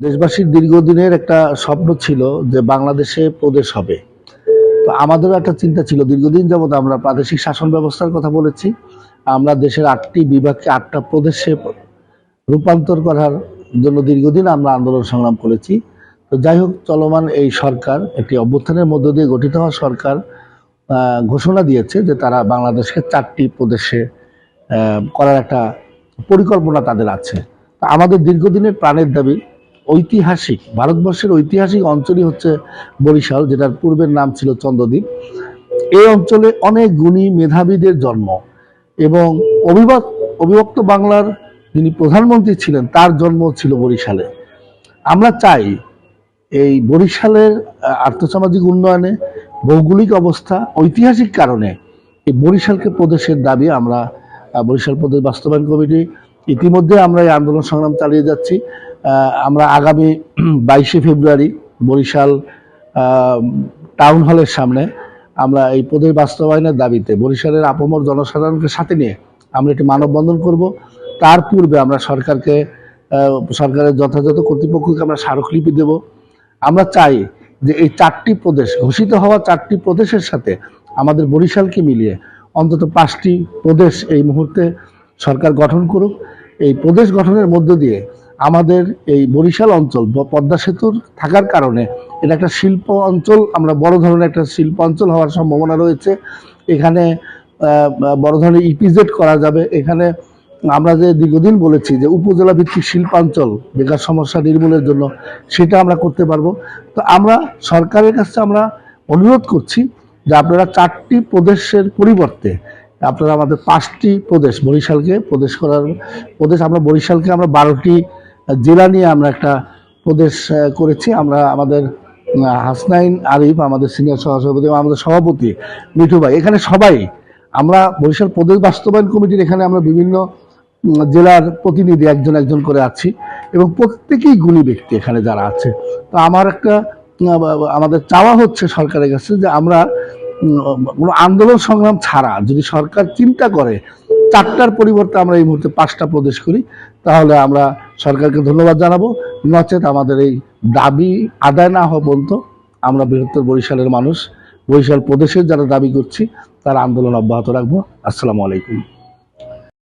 দেশবাসীর দীর্ঘদিনের একটা স্বপ্ন ছিল যে বাংলাদেশে প্রদেশ হবে। তো আমাদেরও একটা চিন্তা ছিল, দীর্ঘদিন যাবত আমরা প্রাদেশিক শাসন ব্যবস্থার কথা বলেছি, আমরা দেশের আটটি বিভাগকে আটটা প্রদেশে রূপান্তর করার জন্য দীর্ঘদিন আমরা আন্দোলন সংগ্রাম করেছি। তো যাই হোক, চলমান এই সরকার একটি অভ্যুত্থানের মধ্য দিয়ে গঠিত হওয়া সরকার ঘোষণা দিয়েছে যে তারা বাংলাদেশকে চারটি প্রদেশে করার একটা পরিকল্পনা তাদের আছে। আমাদের দীর্ঘদিনের প্রাণের দাবি ঐতিহাসিক, ভারতবর্ষের ঐতিহাসিক অঞ্চলই হচ্ছে বরিশাল, যেটার পূর্বের নাম ছিল চন্দ্রদ্বীপ। এই অঞ্চলে অনেক গুণী মেধাবীদের জন্ম এবং অবিভক্ত অবিভক্ত বাংলার যিনি প্রধানমন্ত্রী ছিলেন, তার জন্ম ছিল বরিশালে। আমরা চাই এই বরিশালের আর্থসামাজিক উন্নয়নে ভৌগোলিক অবস্থা, ঐতিহাসিক কারণে এই বরিশালকে প্রদেশের দাবি আমরা বরিশাল প্রদেশ বাস্তবায়ন কমিটি ইতিমধ্যে আমরা এই আন্দোলন সংগ্রাম চালিয়ে যাচ্ছি। আমরা আগামী বাইশে ফেব্রুয়ারি বরিশাল টাউন হলের সামনে আমরা এই প্রদেশ বাস্তবায়নের দাবিতে বরিশালের আপমর জনসাধারণকে সাথে নিয়ে আমরা একটি মানববন্ধন করব। তার পূর্বে আমরা সরকারকে সরকারের যথাযথ কর্তৃপক্ষকে আমরা স্মারকলিপি দেব। আমরা চাই যে এই চারটি প্রদেশ, ঘোষিত হওয়া চারটি প্রদেশের সাথে আমাদের বরিশালকে মিলিয়ে অন্তত পাঁচটি প্রদেশ এই মুহূর্তে সরকার গঠন করুক, এই প্রদেশ গঠনের মধ্য দিয়ে আমাদের এই বরিশাল অঞ্চল পদ্মা সেতুর থাকার কারণে এটা একটা শিল্প অঞ্চল, আমরা বড় ধরনের একটা শিল্প অঞ্চল হওয়ার সম্ভাবনা রয়েছে। এখানে বড় ধরনের ইপিজেড করা যাবে। এখানে আমরা যে দীর্ঘদিন বলেছি যে উপজেলা ভিত্তিক শিল্পাঞ্চল বেকার সমস্যা নির্মূলের জন্য সেটা আমরা করতে পারব। তো আমরা সরকারের কাছে আমরা অনুরোধ করছি যে আপনারা চারটি প্রদেশের পরিবর্তে আপনারা আমাদের পাঁচটি প্রদেশ, বরিশালকে প্রদেশ করার প্রদেশ, আমরা বরিশালকে আমরা বারোটি জেলা নিয়ে আমরা একটা প্রদেশ করেছি। আমরা আমাদের হাসনাইন আরিফ, আমাদের সিনিয়র সহসভাপতি আমাদের সভাপতি মিঠু ভাই। এখানে সবাই, আমরা বরিশাল প্রদেশ বাস্তবায়ন কমিটির এখানে আমরা বিভিন্ন জেলার প্রতিনিধি একজন একজন করে আছি এবং প্রত্যেকেই গুণী ব্যক্তি এখানে যারা আছে। তো আমার একটা আমাদের চাওয়া হচ্ছে সরকারের কাছে যে আমরা কোনো আন্দোলন সংগ্রাম ছাড়া যদি সরকার চিন্তা করে, চারটার পরিবর্তে আমরা এই মুহূর্তে পাঁচটা প্রদেশ করি, তাহলে আমরা সরকারকে ধন্যবাদ জানাব। নচেত আমাদের এই দাবি আদায় না হওয়া পর্যন্ত আমরা বৃহত্তর বরিশালের মানুষ, বরিশাল প্রদেশের যারা দাবি করছি, তার আন্দোলন অব্যাহত রাখব। আসসালামু আলাইকুম।